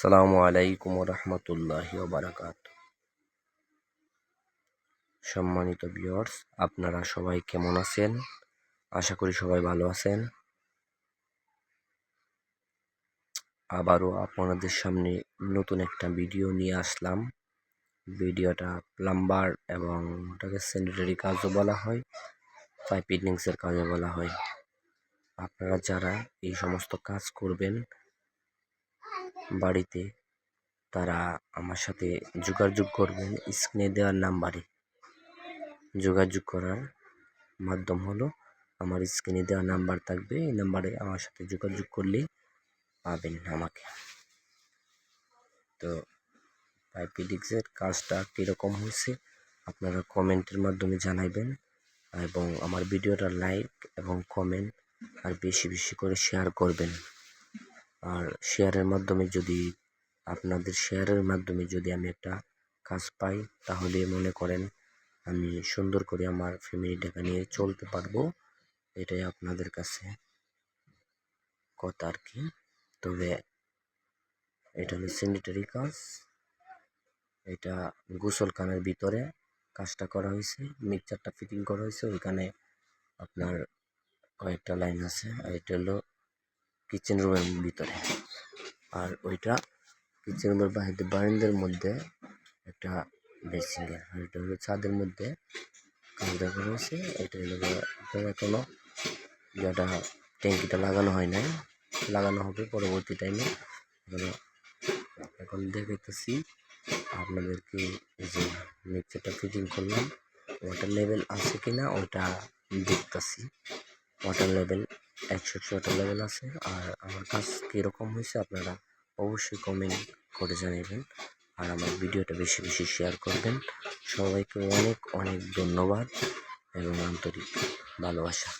সালামু আলাইকুম রহমতুল্লাহি বারাকাত সম্মানিত ভিউয়ার্স, আপনারা সবাই কেমন আছেন? আশা করি সবাই ভালো আছেন। আবারও আপনাদের সামনে নতুন একটা ভিডিও নিয়ে আসলাম। ভিডিওটা প্লাম্বার এবং ওটাকে স্যানিটারি কাজও বলা হয়, পাইপ ফিটিংসের কাজও বলা হয়। আপনারা যারা এই সমস্ত কাজ করবেন বাড়িতে, তারা আমার সাথে যোগাযোগ করবেন স্ক্রিনে দেওয়ার নাম্বারে। যোগাযোগ করার মাধ্যম হলো আমার স্ক্রিনে দেওয়া নাম্বার থাকবে, এই নাম্বারে আমার সাথে যোগাযোগ করলেই পাবেন আমাকে। তো পাইপিডিক্সের কাজটা কীরকম হয়েছে আপনারা কমেন্টের মাধ্যমে জানাইবেন এবং আমার ভিডিওটা লাইক এবং কমেন্ট আর বেশি বেশি করে শেয়ার করবেন। আর শেয়ারের মাধ্যমে যদি, আপনাদের শেয়ারের মাধ্যমে যদি আমি একটা কাজ পাই, তাহলে মনে করেন আমি সুন্দর করে আমার ফ্যামিলিটাকে নিয়ে চলতে পারব। এটাই আপনাদের কাছে কথা আর কি। তবে এটা হলো স্যানিটারি কাজ। এটা গোসলখানার ভিতরে কাজটা করা হয়েছে, মিক্সারটা ফিটিং করা হয়েছে। ওইখানে আপনার কয়েকটা লাইন আছে, আর এটা হলো কিচেন রুমের ভিতরে। আর ওইটা কিচেন রুমের বাহিরে বারান্দার মধ্যে একটা বেসিংয়ের আর এটা হলো ছাদের মধ্যে কাজটা করা হয়েছে। এটা হলো এখনও যেটা ট্যাঙ্কিটা লাগানো হয় নাই, লাগানো হবে পরবর্তী টাইমে এখন দেখাইতেছি আপনাদেরকে যে মিক্সারটা ফিটিং করলাম। ওয়াটার লেভেল আছে কিনা ওটা দেখতেছি। ওয়াটার লেভেল একশো ছটা লেভেল আছে। আর আমার কাজ কীরকম হয়েছে আপনারা অবশ্যই কমেন্ট করে জানাবেন আর আমার ভিডিওটা বেশি বেশি শেয়ার করবেন। সবাইকে অনেক অনেক ধন্যবাদ এবং আন্তরিক ভালোবাসা।